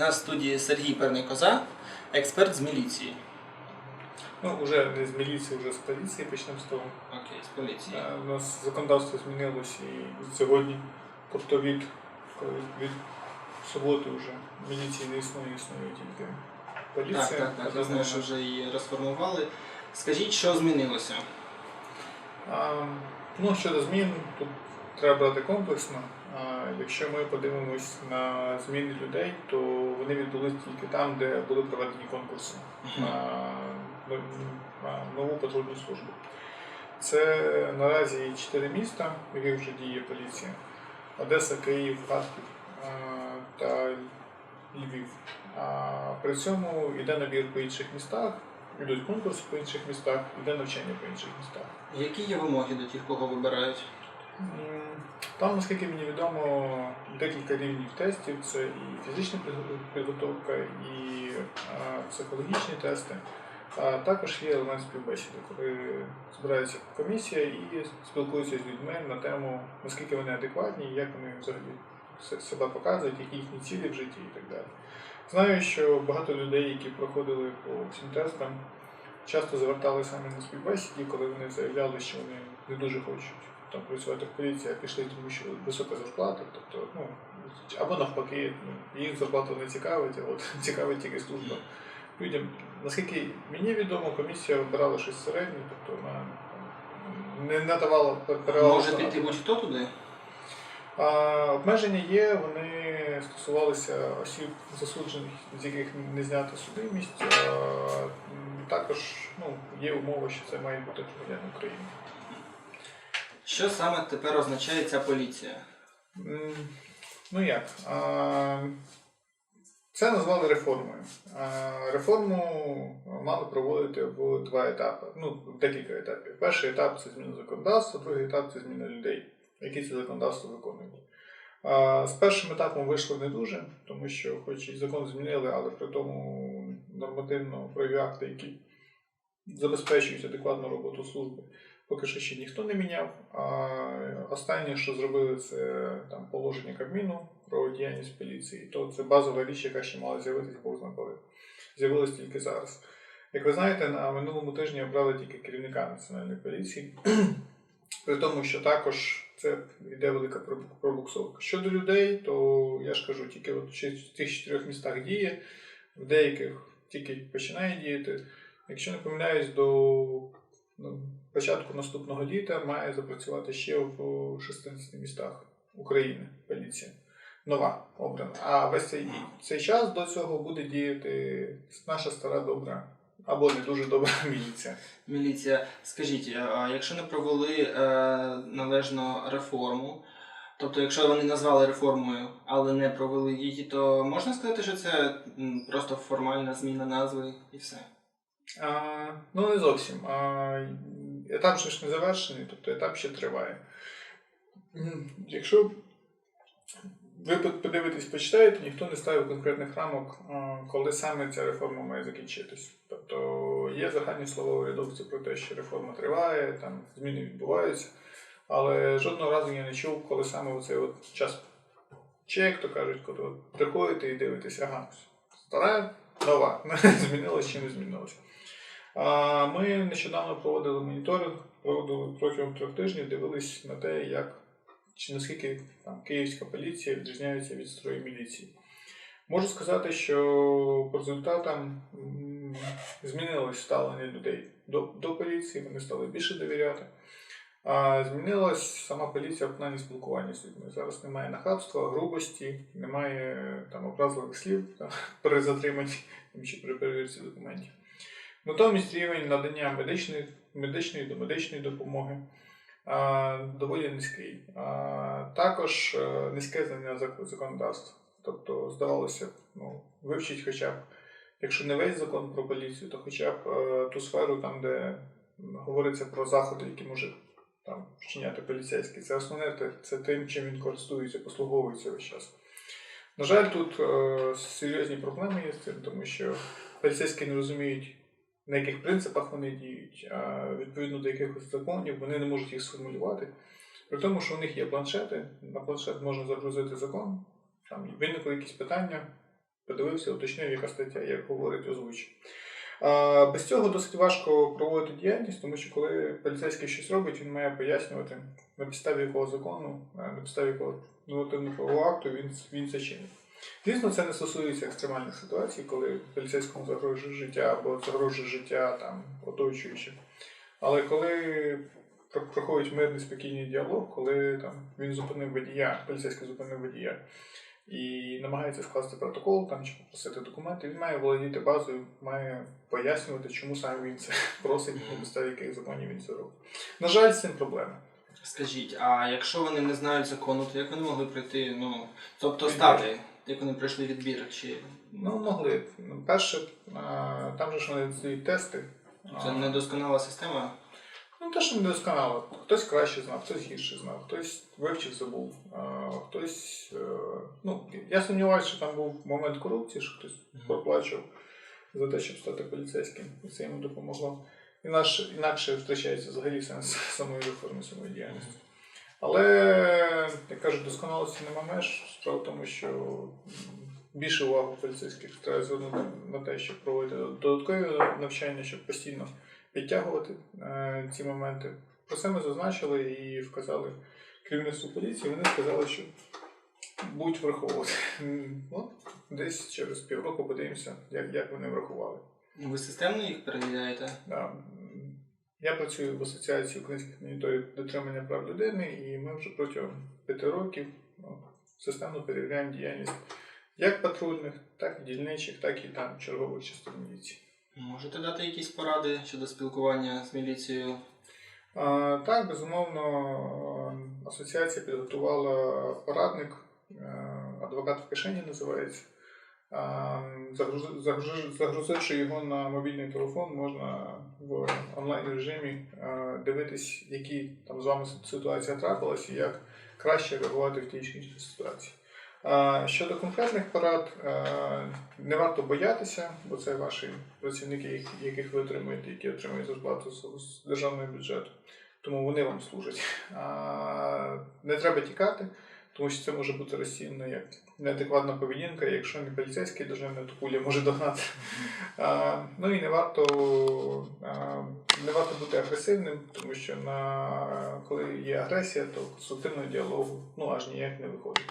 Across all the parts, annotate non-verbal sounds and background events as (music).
На студії Сергій Перний Коза, експерт з міліції. Ну, вже не з міліції, вже з поліції почнемо з того. Окей, з поліції. Е, У нас законодавство змінилось і сьогодні. Тобто від, від суботи вже міліції не існує, існує тільки поліція. Так, так, так. Я знаю, що вже її розформували. Скажіть, що змінилося? А, ну, щодо змін, тут треба брати комплексно. Якщо ми подивимось на зміни людей, то вони відбулись тільки там, де були проведені конкурси на нову патрульну службу. Це наразі чотири міста, в яких вже діє поліція: Одеса, Київ, Харків та Львів. При цьому йде набір по інших містах, йдуть конкурси по інших містах, йде навчання по інших містах. Які є вимоги до тих, кого вибирають? Там, наскільки мені відомо, декілька рівнів тестів. Це і фізична підготовка, і психологічні тести. А також є елемент співбесіди, коли збирається комісія і спілкуються з людьми на тему, наскільки вони адекватні, як вони взагалі себе показують, які їхні цілі в житті і так далі. Знаю, що багато людей, які проходили по всім тестам, часто звертали саме на співбесіді, коли вони заявляли, що вони не дуже хочуть там працювати в поліції, а пішли, тому що висока зарплата, тобто, ну, або навпаки, ну, їх зарплата не цікавить, а от (laughs) цікавить тільки служба людям. Наскільки мені відомо, комісія обирала щось середнє, тобто вона не надавала перевагу. Може піти будь-хто туди? А, обмеження є, вони стосувалися осіб засуджених, з яких не знято судимість. А, також ну, є умова, що це має бути громадян України. Що саме тепер означає ця поліція? Ну як? Це назвали реформою. Реформу мали проводити в два етапи. Ну, декілька етапів. Перший етап це зміна законодавства, другий етап це зміна людей, які це законодавство виконують. З першим етапом вийшло не дуже, тому що, хоч і закон змінили, але при тому нормативно правові акти, які забезпечують адекватну роботу служби, поки що ще ніхто не міняв. А останнє, що зробили, це там положення Кабміну про діяльність поліції, то це базова річ, яка ще мала з'явитися, знає коли. З'явилась тільки зараз. Як ви знаєте, на минулому тижні обрали тільки керівника національної поліції, (clears throat) при тому, що також це йде велика пробуксовка. Щодо людей, то я ж кажу, тільки от в тих чотирьох містах діє, в деяких тільки починає діяти. Якщо не помиляюсь, до ну, початку наступного літа має запрацювати ще в 16 містах України поліція. Нова обрана. А весь цей, цей час до цього буде діяти наша стара добра або не дуже добра (laughs) міліція. Міліція, скажіть, а якщо не провели е, належно реформу, тобто якщо вони назвали реформою, але не провели її, то можна сказати, що це просто формальна зміна назви і все? А, ну, не зовсім. А, етап ще ж не завершений, тобто етап ще триває. Якщо ви подивитесь, почитаєте, ніхто не ставив конкретних рамок, коли саме ця реформа має закінчитись. Тобто є загальні слова урядовців про те, що реформа триває, там зміни відбуваються, але жодного разу я не чув, коли саме оцей от час чек, то кажуть, коли приходите і дивитесь, ага, стара, нова, (laughs) змінилось чи не змінилось. Ми нещодавно проводили моніторинг, проводили протягом трьох тижнів, дивились на те, як чи наскільки там, київська поліція відрізняється від строю міліції. Можу сказати, що по результатам змінилось ставлення людей до, до поліції, вони стали більше довіряти. А змінилась сама поліція в плані спілкування з людьми. Зараз немає нахабства, грубості, немає там образливих слів (laughs) там, при затриманні чи при перевірці документів. Натомість рівень надання медичної, медичної до медичної допомоги а, доволі низький. А, також е, низьке знання зак- законодавства. Тобто, здавалося ну, вивчить хоча б, якщо не весь закон про поліцію, то хоча б е, ту сферу, там, де говориться про заходи, які може там, вчиняти поліцейський. Це основне, те- це тим, чим він користується, послуговується весь час. На жаль, тут е, серйозні проблеми є з цим, тому що поліцейські не розуміють, на яких принципах вони діють, а відповідно до якихось законів вони не можуть їх сформулювати. При тому, що у них є планшети, на планшет можна загрузити закон, там виникли якісь питання, подивився, уточнив, яка стаття, як говорить, озвучив. Без цього досить важко проводити діяльність, тому що коли поліцейський щось робить, він має пояснювати, на підставі якого закону, на підставі якого нормативного акту він, він це чинить. Звісно, це не стосується екстремальних ситуацій, коли поліцейському загрожує життя або загрожує життя там, оточуючим. Але коли проходить мирний спокійний діалог, коли там, він зупинив водія, поліцейський зупинив водія і намагається скласти протокол там, чи попросити документи, він має володіти базою, має пояснювати, чому саме він це (laughs) просить, на підставі яких законів він це робить. На жаль, з цим проблема. Скажіть, а якщо вони не знають закону, то як вони могли прийти, ну, тобто стати, як вони пройшли відбір? Чи Ну, могли. Ну, Перше, там же ж вони дають тести. це недосконала система? Ну, те, що не досконало. Хтось краще знав, хтось гірше знав, хтось вивчив, забув, хтось. е, Ну, я сумніваюся, що там був момент корупції, що хтось проплачував за те, щоб стати поліцейським, і це йому допомогло. Інакше, інакше втрачається взагалі сенс самої реформи, самої діяльності. Але, як кажуть, досконалості нема меж. Справа в тому, що більше уваги поліцейських треба звернути на те, щоб проводити додаткові навчання, щоб постійно підтягувати е, ці моменти. Про це ми зазначили і вказали керівництву поліції. Вони сказали, що будуть враховувати. От десь через півроку подивимося, як, як вони врахували. Ви системно їх перевіряєте? Да. Я працюю в Асоціації українських моніторів дотримання прав людини, і ми вже протягом п'яти років ну, системно перевіряємо діяльність як патрульних, так і дільничих, так і там чергових частин міліції. Можете дати якісь поради щодо спілкування з міліцією? А, Так, безумовно, асоціація підготувала порадник, е, адвокат в кишені називається. Загрузивши його на мобільний телефон, можна в онлайн режимі е, дивитись, які там з вами ситуація трапилась і як краще реагувати в тій чи іншій ситуації. Щодо конкретних порад, е, не варто боятися, бо це ваші працівники, яких ви отримуєте, які отримують зарплату з державного бюджету. Тому вони вам служать. Не треба тікати, тому що це може бути розцінено як неадекватна поведінка, якщо не поліцейський державний, то куля може догнати. А, Ну і не варто, а, не варто бути агресивним, тому що на, коли є агресія, то конструктивного діалогу ну, аж ніяк не виходить.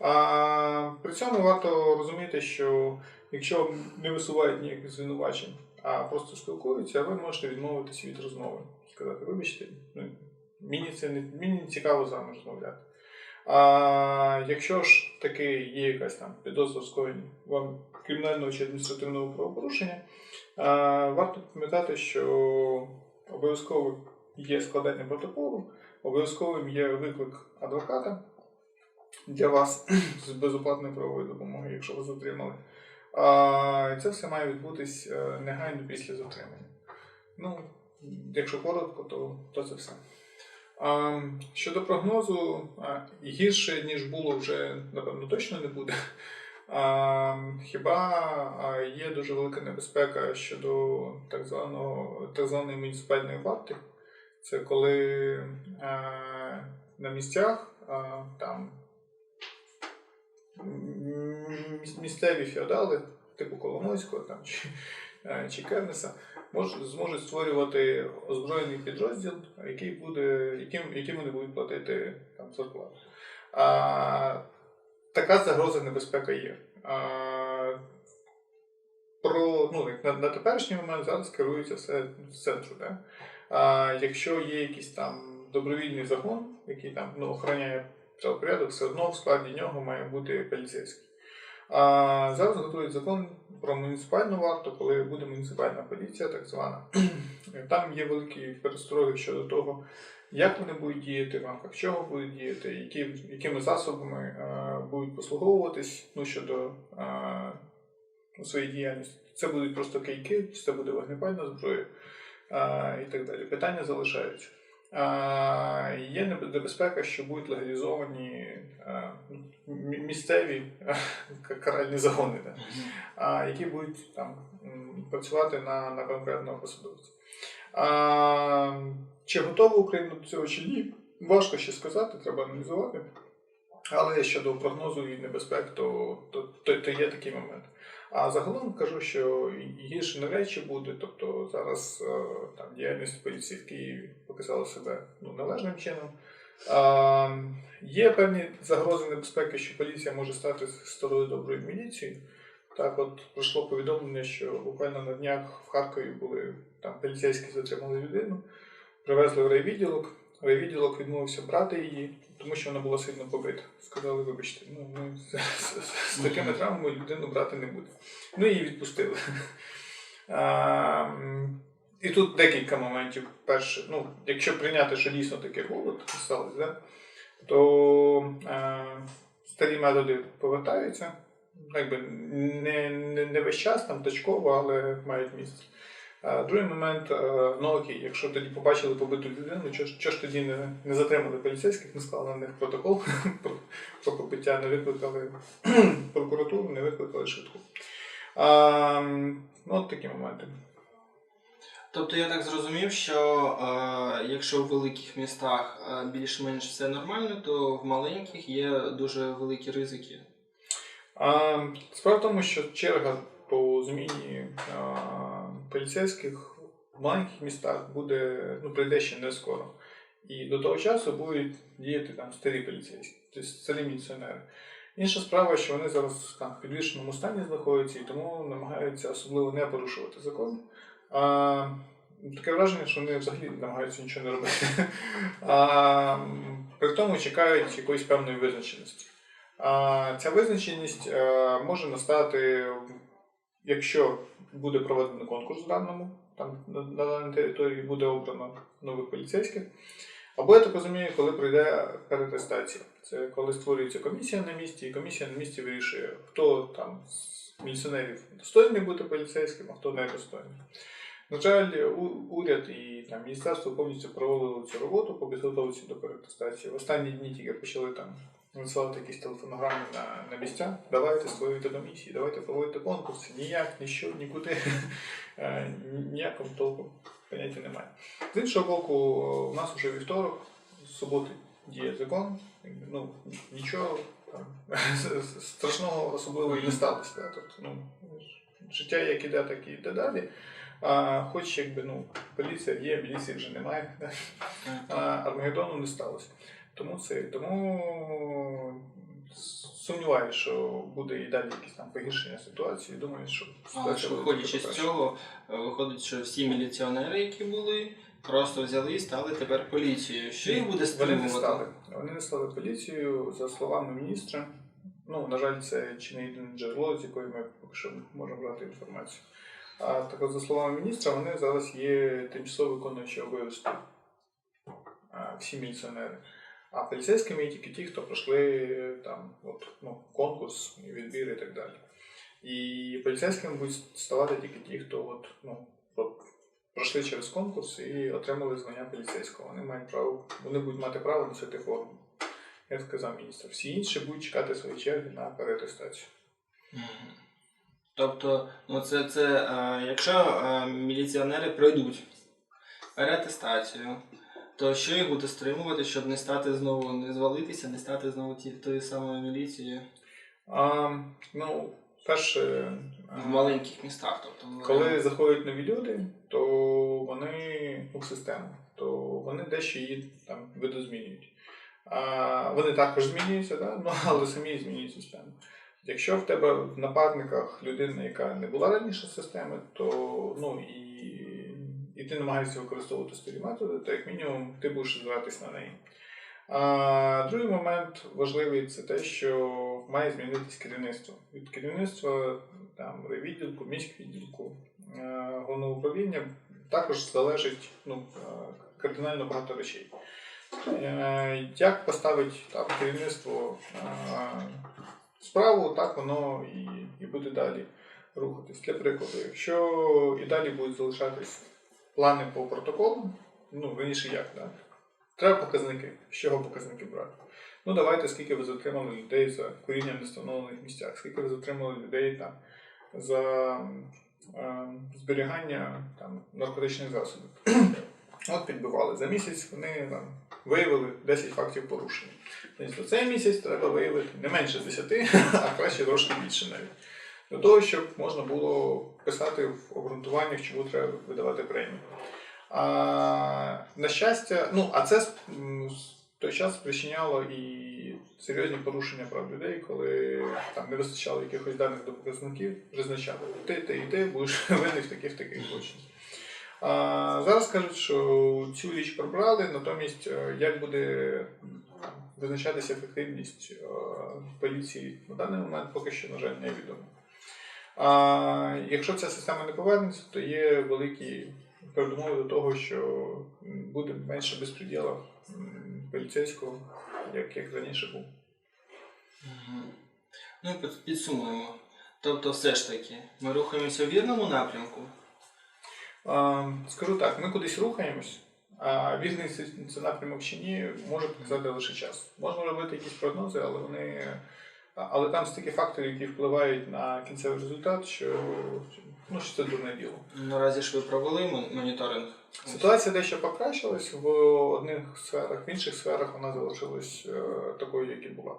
А, при цьому варто розуміти, що якщо не висувають ніяких звинувачень, а просто спілкуються, ви можете відмовитися від розмови. Сказати, вибачте, ну, мені це не мені цікаво з вами розмовляти. А якщо ж таки є якась там підозра в скоєнні вам кримінального чи адміністративного правопорушення, а, варто пам'ятати, що обов'язково є складання протоколу, обов'язковим є виклик адвоката для вас (clears throat) з безоплатною правовою допомогою, якщо ви затримали. А, це все має відбутись е, негайно після затримання. Ну, якщо коротко, то, то це все. Щодо прогнозу, гірше, ніж було, вже напевно точно не буде. Хіба є дуже велика небезпека щодо так, званого, так званої муніципальної варти. Це коли на місцях там місцеві феодали, типу Коломойського там, чи, чи Кернеса, мож, зможуть створювати озброєний підрозділ, який буде, яким, яким вони будуть платити там, зарплату. А, така загроза небезпека є. А, про, ну, на, на теперішній момент зараз керується все з центру. Да? А, якщо є якийсь там добровільний загон, який там ну, охороняє правопорядок, все одно в складі нього має бути поліцейський. А зараз готують закон про муніципальну варту, коли буде муніципальна поліція, так звана. Там є великі перестороги щодо того, як вони будуть діяти, в рамках чого будуть діяти, які, якими засобами е, будуть послуговуватись ну, щодо е, своєї діяльності. Це будуть просто кийки, чи це буде вогнепальна зброя е, і так далі. Питання залишаються. Є небезпека, що будуть легалізовані місцеві каральні загони, які будуть там працювати на, на конкретного посадовця. А, чи готова Україна до цього чи ні? Важко ще сказати, треба аналізувати. Але щодо прогнозу і небезпек, то, то, то, то є такий момент. А загалом кажу, що гірше навряд чи буде. Тобто зараз е, там діяльність поліції в Києві показала себе ну, належним чином. А, є певні загрози небезпеки, що поліція може стати старою доброю міліцією. Так, от пройшло повідомлення, що буквально на днях в Харкові були там поліцейські затримали людину, привезли в райвідділок. Райвідділок відмовився брати її, тому що вона була сильно побита. Сказали, вибачте, ну ми з, такими травмами людину брати не будемо. Ну її відпустили. (laughs) А, і тут декілька моментів. Перше, ну, якщо прийняти, що дійсно таке таке сталося, то е, старі методи повертаються. Якби не, не, не весь час там точково, але мають місце. А другий момент, е, ну окей, якщо тоді побачили побиту людину, чого ж ж тоді не, не затримали поліцейських, не склали на них протокол (laughs) про, про побиття, не викликали (clears throat) прокуратуру, не викликали швидку. А, ну, от такі моменти. Тобто я так зрозумів, що е, якщо в великих містах е, більш-менш все нормально, то в маленьких є дуже великі ризики. А, справа в тому, що черга по зміні а, поліцейських в маленьких містах буде, ну, прийде ще не скоро. І до того часу будуть діяти там старі поліцейські, тобто старі міліціонери. Інша справа, що вони зараз там в підвішеному стані знаходяться і тому намагаються особливо не порушувати закон. А, таке враження, що вони взагалі намагаються нічого не робити. А, при тому чекають якоїсь певної визначеності. А, Ця визначеність е, може настати, якщо буде проведено конкурс в даному, там на, даній території буде обрано нових поліцейських. Або я так розумію, коли прийде перетестація. Це коли створюється комісія на місці, і комісія на місці вирішує, хто там з міліціонерів достойний бути поліцейським, а хто недостойний. На жаль, уряд і там, міністерство повністю проводили цю роботу по підготовці до перетестації. В останні дні тільки почали там надсилати якісь телефонограми на, на місця. Давайте створюйте комісії, давайте проводити конкурси. Ніяк, ніщо, нікуди. (laughs) Е, Ніякого толку поняття немає. З іншого боку, у нас вже вівторок, з суботи діє закон. Ну, нічого там, (laughs) страшного особливо і не сталося. да. Тобто, ну, життя як іде, так і йде далі. А, хоч якби ну, поліція є, міліції вже немає. да. А, Армагеддону не сталося. Тому це тому сумніваюся, що буде і далі якісь там погіршення ситуації. Думаю, що ситуація виходячи з цього, е, виходить, що всі міліціонери, які були, просто взяли і стали тепер поліцією. Що їх буде Вони не стали. Вони не стали поліцією, за словами міністра. Ну, на жаль, це чи не єдине джерело, з якої ми поки що можемо брати інформацію. А так от, за словами міністра, вони зараз є тимчасово виконуючі обов'язки. Всі міліціонери. А поліцейськими є тільки ті, хто пройшли там, от, ну, конкурс, відбір і так далі. І поліцейськими будуть ставати тільки ті, хто от, ну, пройшли через конкурс і отримали звання поліцейського. Вони мають право, вони будуть мати право носити форму. Як сказав міністр. Всі інші будуть чекати свої черги на перетестацію. Тобто, ну це, це е, якщо е, міліціонери пройдуть переатестацію, то що їх буде стримувати, щоб не стати знову, не звалитися, не стати знову ті, тою самою міліцією А, ну, перше, в маленьких містах. Тобто, коли заходять нові люди, то вони у систему, то вони дещо її там видозмінюють. А, вони також змінюються, да? ну, (laughs) але самі змінюють систему. Якщо в тебе в напарниках людина, яка не була раніше системи, то ну і, і ти намагаєшся використовувати старі методи, то як мінімум ти будеш звертатись на неї. А другий момент важливий це те, що має змінитись керівництво. Від керівництва там відділку, міськвідділку, е, головного управління також залежить ну, е, кардинально багато речей. Е, Як поставить там керівництво справу, так воно і, і буде далі рухатись. Для прикладу, якщо і далі будуть залишатись плани по протоколу, ну раніше як, да? треба показники. З чого показники брати? Ну давайте, скільки ви затримали людей за куріння в невстановлених місцях, скільки ви затримали людей там за е, зберігання там, наркотичних засобів. (clears throat) От підбивали. За місяць вони там виявили 10 фактів порушення. Тобто за цей місяць треба виявити не менше 10, (laughs) а краще трошки більше навіть. Для того, щоб можна було писати в обґрунтуваннях, чому треба видавати премію. А, на щастя, ну, а це в той час спричиняло і серйозні порушення прав людей, коли там не вистачало якихось даних до показників, призначали ти, ти і ти будеш (laughs) винний в таких таких злочинах. Зараз кажуть, що цю річ прибрали, натомість е, як буде визначатися ефективність е, поліції на даний момент поки що, на жаль, невідомо. А якщо ця система не повернеться, то є великі передумови до того, що буде менше безпреділа поліцейського, як, як раніше був. Ну і підсумуємо. Тобто, все ж таки, ми рухаємося в вірному напрямку. А, скажу так, ми кудись рухаємось, а вірний це напрямок чи ні, може показати лише час. Можна робити якісь прогнози, але вони. Але там стільки факторів, які впливають на кінцевий результат, що, ну, що це дурне діло. Наразі ж ви провели моніторинг. Ситуація дещо покращилась в одних сферах, в інших сферах вона залишилась е, такою, як і була.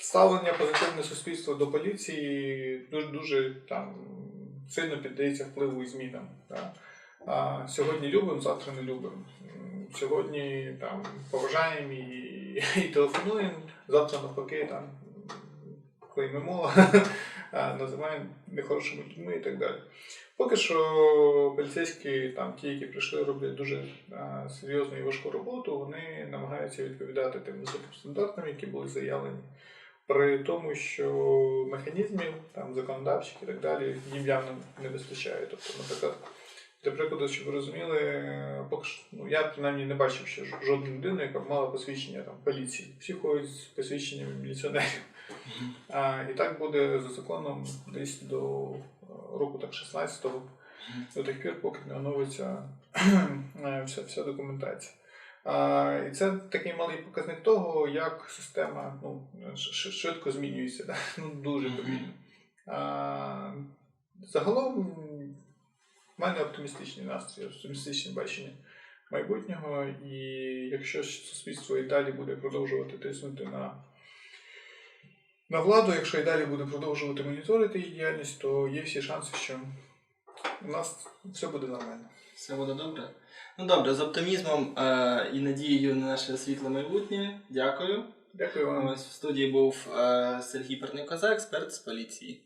Ставлення позитивне суспільства до поліції дуже, дуже там, сильно піддається впливу і змінам. Да? А, сьогодні любимо, завтра не любимо. Сьогодні там, поважаємо і, (laughs) і телефонуємо, завтра навпаки там, клеймимо, (laughs) а, називаємо нехорошими людьми і так далі. Поки що поліцейські, там ті, які прийшли, роблять дуже а, серйозну і важку роботу, вони намагаються відповідати тим високим стандартам, які були заявлені. При тому, що механізмів там законодавчих і так далі їм явно не вистачає. Тобто, наприклад, для прикладу, щоб ви розуміли, ну, я принаймні не бачив ще ж- жодну людину, яка б мала посвідчення там, поліції. Всі ходять з посвідченнями міліціонерів. А, і так буде за законом десь до е, року так 16-го, до тих пір, поки не оновиться (clears throat) е, вся, вся документація. А, і це такий малий показник того, як система ну, швидко змінюється, да? ну, дуже повільно. А, загалом в мене оптимістичний настрій, оптимістичне бачення майбутнього, і якщо суспільство і далі буде продовжувати тиснути на на владу, якщо і далі буде продовжувати моніторити її діяльність, то є всі шанси, що у нас все буде нормально. Все буде добре. Ну добре, з оптимізмом е- і надією на наше світле майбутнє. Дякую. Дякую вам. Ось в студії був е- Сергій Перникоза, експерт з поліції.